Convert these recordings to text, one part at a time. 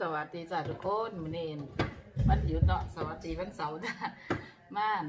สวัสดีจ้าทุกคนมื้อนี้วันหยุดเนาะสวัสดีวันเสาร์จ้ะม่าน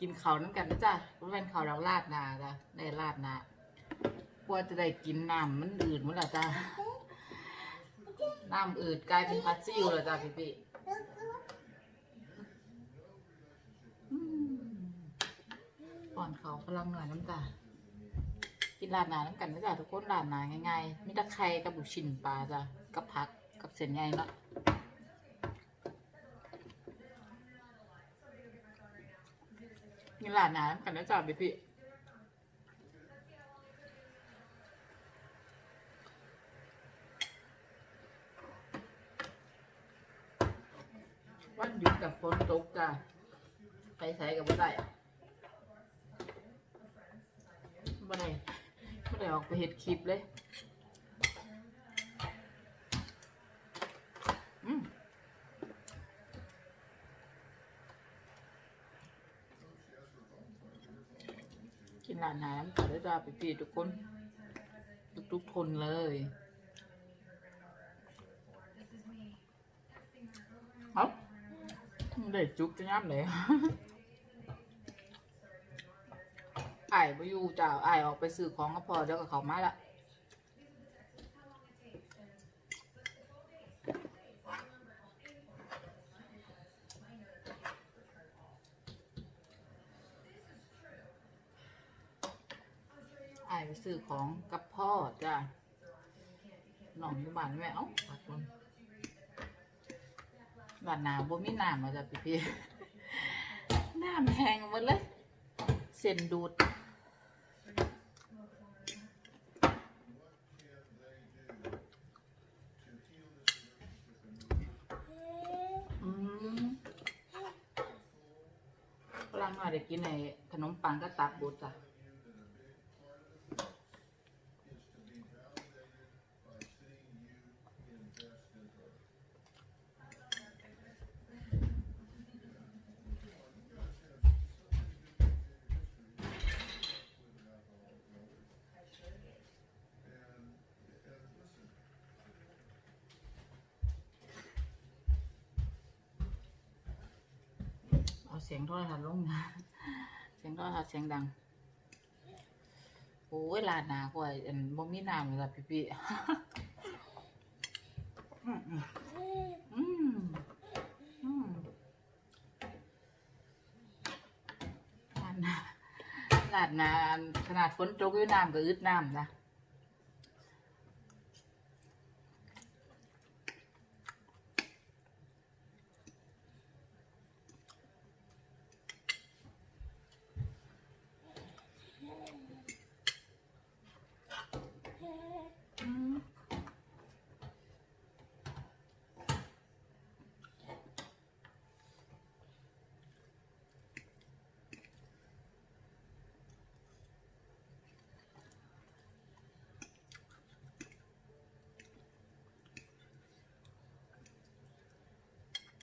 กินข้าวน้ำกันนะจ้าเป็นข้าวเราลาดนาจ้ะได้ลาดนากว่าจะได้กินน้ำมันอืดหมดและจ้ะน้ำอืดกลายเป็นพัดซิวแล้วจ้ะพี่พี่อืม ก่อนเขาพลังหน่อยน้ำตากินลาดนาน้ำกันนะจ้ะทุกคนลาดนาง่ายๆมีตะไคร้กับบุกชินปลาจ้ะกับผักกับเส้นใหญ่เนาะมีหลาดนาน้ำกันนะจ๊ะพี่พี่วันหยุดกับฝนตกจ้ะไปใส่กับบ่ได้อะ บ่ได้บ่ได้ออกไปเห็ดคลิปเลยอืมกินร้านน้ำกันด้วยจ้าพี่ทุกคน ทุกๆคนเลยเอาได้จุกจะย้ำเลย ไอ้ายไปอยู่จ้าไอ้ายออกไปซื้อของก็พอเดี๋ยวก็เขามาละไอ้ายไปซื้อของกับพ่อจ้าน้องอยู่บ้านแม่เอ้าปากคนบ้านนาบ่มีน้ำมาจ้ะพี่ๆน้ำแห้งหมดเลย เส้นดูด อืมกำลังมา ได้กินในขนมปังก็ตับบดจ้ะ สียงโทรทัศน์ลงนะเสียงโทรทัศน์เสียงดังโอ้ยลาดหนากว่าอันบ่มีน้ำเลยจ้ะพี่พี่ลาดหนาลาดหนาขนาดฝนตกอยู่น้ำก็อึดน้ำนะ อืม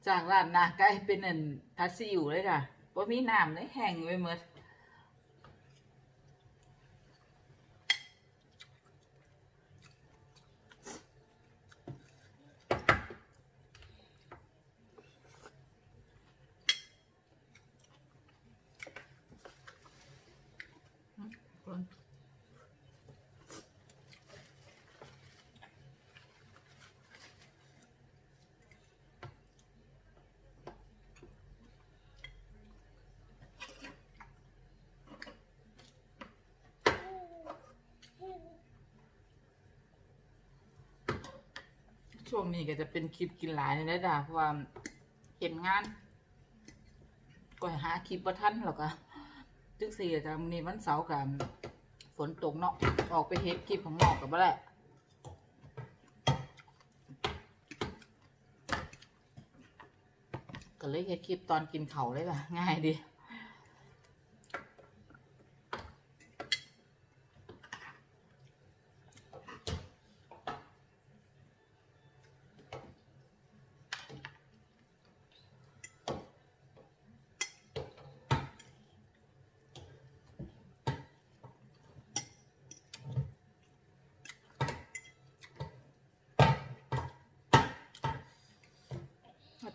จากร้านนากล้เป็นอันทัดซิอยู่เลยค่ะว่ามีน้ำเลยแห้งไปหมด ช่วงนี้ก็จะเป็นคลิปกินหลายนี่แหละเพราะว่าเห็นงานก็หาคลิปประทันหรอกอะจึงสี่จ้ะมื้อนี้วันเสาร์กับฝนตกเนาะออกไปเฮ็ดคลิปของนอกกับบ่ได้ก็เลยเฮ็ดคลิปตอนกินเขาเลยล่ะ ง่ายดี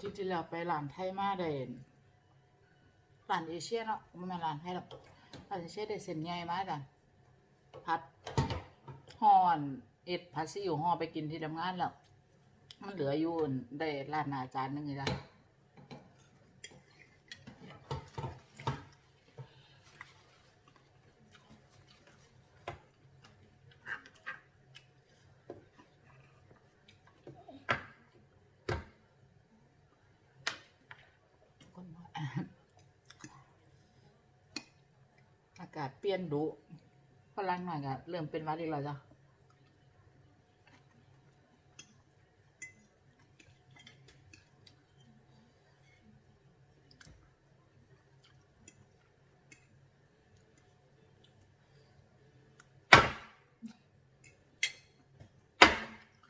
ทิตย์ที่แล้วไปร้านไทยมาเดนร้านเอเชียเนาะไม่แม่นร้านไทยหรอกร้านเอเชียได้เส้นใหญ่มาจ้ะพัดห่อนเอ็ดผัดซีอิ๊วห่อไปกินที่ทำงานแล้ว มันเหลืออยู่ได้ร้านอาจารย์นึงเลยจ้ะ คนน้อย อากาศเป ลี่ยนดุพลังหน่อยก็เริ่มเป็นวัดอีกแล้วจ้ะ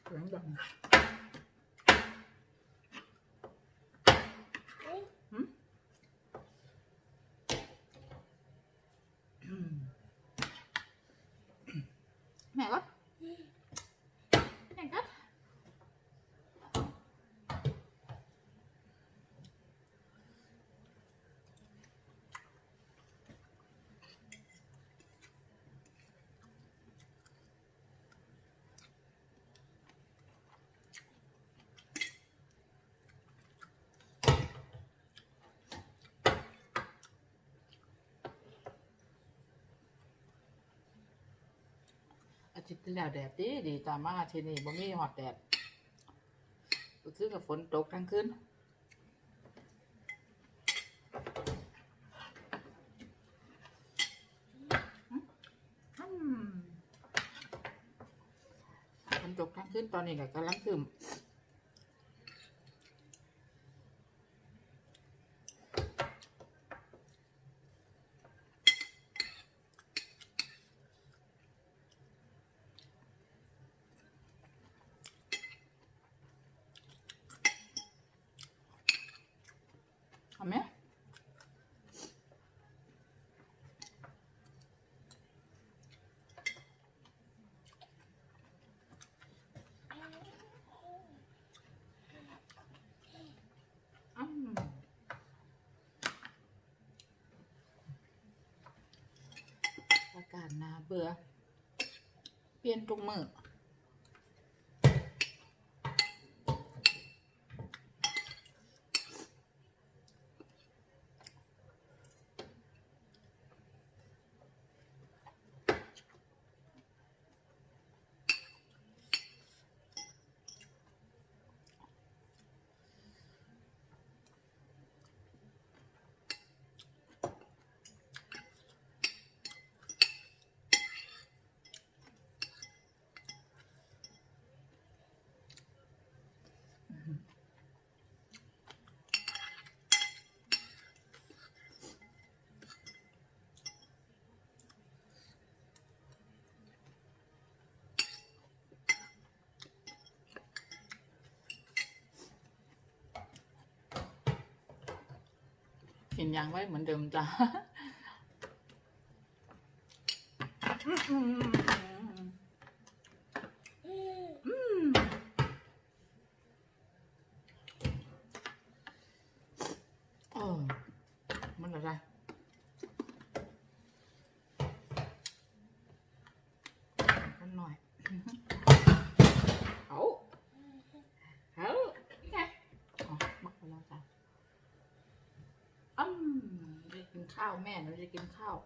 เสียงดังหืมอืมแม่ก็แม่ก็อา ทิตย์ที่แล้วแดดดีดีตามาทีนี่บ่มีหอดแดดก็คือกับฝนตกทั้งคืนฝนตกทั้งคืนตอนนี้ก็กำลังคืม เอาไหมอืมอากาศห นาเบื่อ เปลี่ยนทุกมือ กินยางไว้เหมือนเดิมจ้า เออมันอะไรมันหน่อย เอาเอานี่ไงอ๋อมักไปแล้วจ้ะ อืมได้กิน ข้าวแม่หนูจะกินข้าว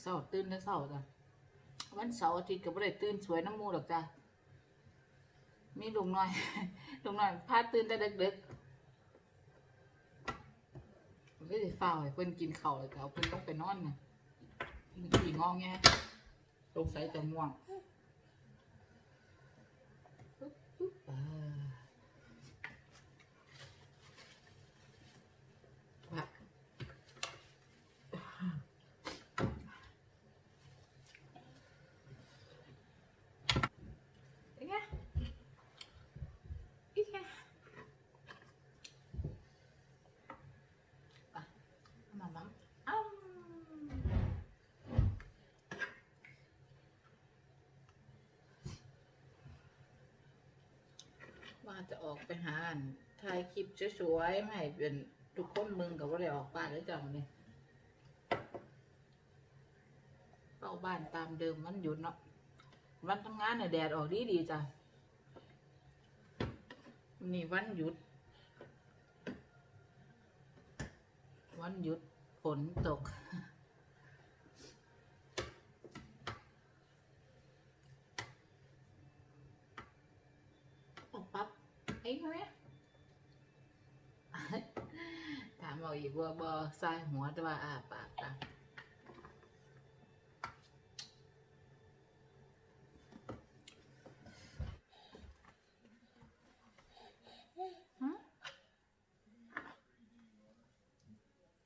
เสาตื่นแต่เสาจ้ะวันเสาร์อาทิตย์ก็ไม่ได้ตื่นสวยน้ำมูดอกจ้ะมีลุงหน้อยลุงหน้อยพาตื่นแต่ดึกๆมันก็จะเฝ้าให้เพิ่นกินข้าวเลยก็เอาเพิ่นต้องไปนอนน่ะมันขี่งองแงสงสัยจะม่วง อ่าว่ะอีกไงอีกไงอะมามาอ้าว ว่าจะออกไปหาอันถ่ายคลิปสวยๆมาให้เป็นทุกคนมึงกับว่าได้ออกบ้านแล้วจังเนี่ยเข้าบ้านตามเดิมมันหยุดเนาะวันทำงานเนี่ยแดดออกดีดีจ้ะนี่วันหยุด วันหยุดฝนตกปั๊บไอ้ไหม ถามเอาอีกว่าบอใส่หัวแต่ว่าอาปากตาฮะ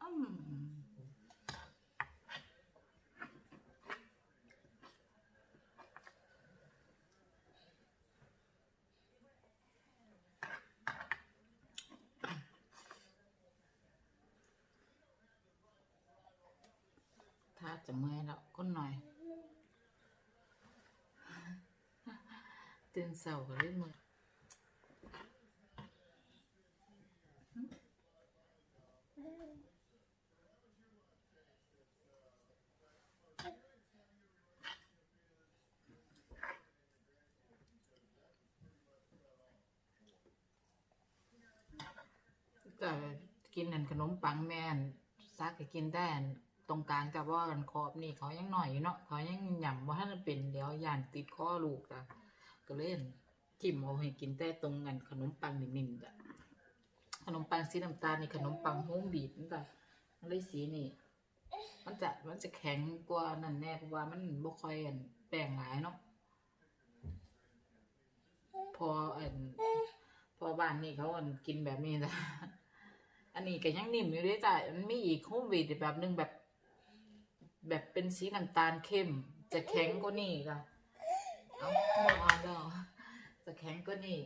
อืมถ้าจะเมื่อยแล้วก็หน่อย ตื่นเสาร์ก็เลยมือก็กินอันขนมปังแม่นซักก็กินได้ ตรงกลางแต่ว่ากันขอบนี่เขายังหน่อยอยู่เนาะเขายังหย่ำว่าถ้ามันเป็นเดี๋ยวยานติดข้อลูกจ้ะก็เล่นจิ้มเอาให้กินแต่ตรงกันขนมปังนิ่มๆจ้ะขนมปังสีน้ำตาลนี่ขนมปังโฮมบีดนี่นจ้ะมันเลยสีนี่ มันจะมันจะแข็งกว่านั่นแน่เพราะว่ามันบ่ค่อยอันแป้งหลายเนาะพออันพอบ้านนี่เขาอันกินแบบนี้จ้ะอันนี้ก็ยังนิ่มอยู่เลยจ้ะมันมีอีกโฮมวีดแบบนึงแบบ แบบเป็นสีน้ำตาลเข้ม จะแข็งกว่านี่จ้ะเอามองอ่านแล้วจะแข็งกว่านี่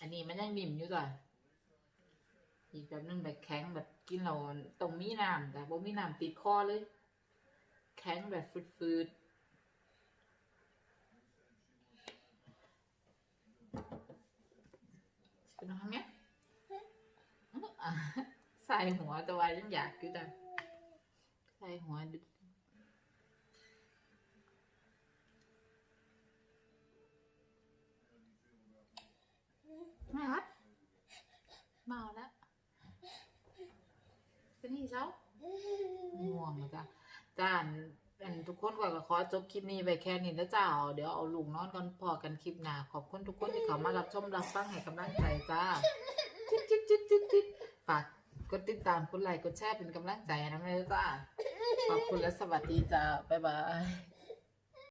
อันนี้มันยังนิ่มอยู่จ้ะอีกแบบนึงแบบแข็งแบบกินเราตรงมีน้ำแต่บ่มีน้ำติดคอเลย แข็งแบบฟืดๆเป็นทำไงอะใส่หัวแต่ว่ายังอยากอยู่แต่ ส่หัวดึกมาครับเมาแล้วเป็นนี่เช้าง่วงแล้วจ้ะจ้าอันอันทุกคนก่อนก็ขอจบคลิปนี้ไปแค่นี้แล้วจ้าเดี๋ยวเอาลูกนอนก่อนพอกันคลิปหน้าขอบคุณทุกคนที่เข้ามารับชมรับฟังให้กำลังใจจ้าจิ๊ดจิ๊ดจิ๊ดจิ๊ดฝากกดติดตามกดไลค์กดแชร์เป็นกำลังใจนะแม่จ้า ขอบคุณและสวัสดีจ้าบ๊ายบาย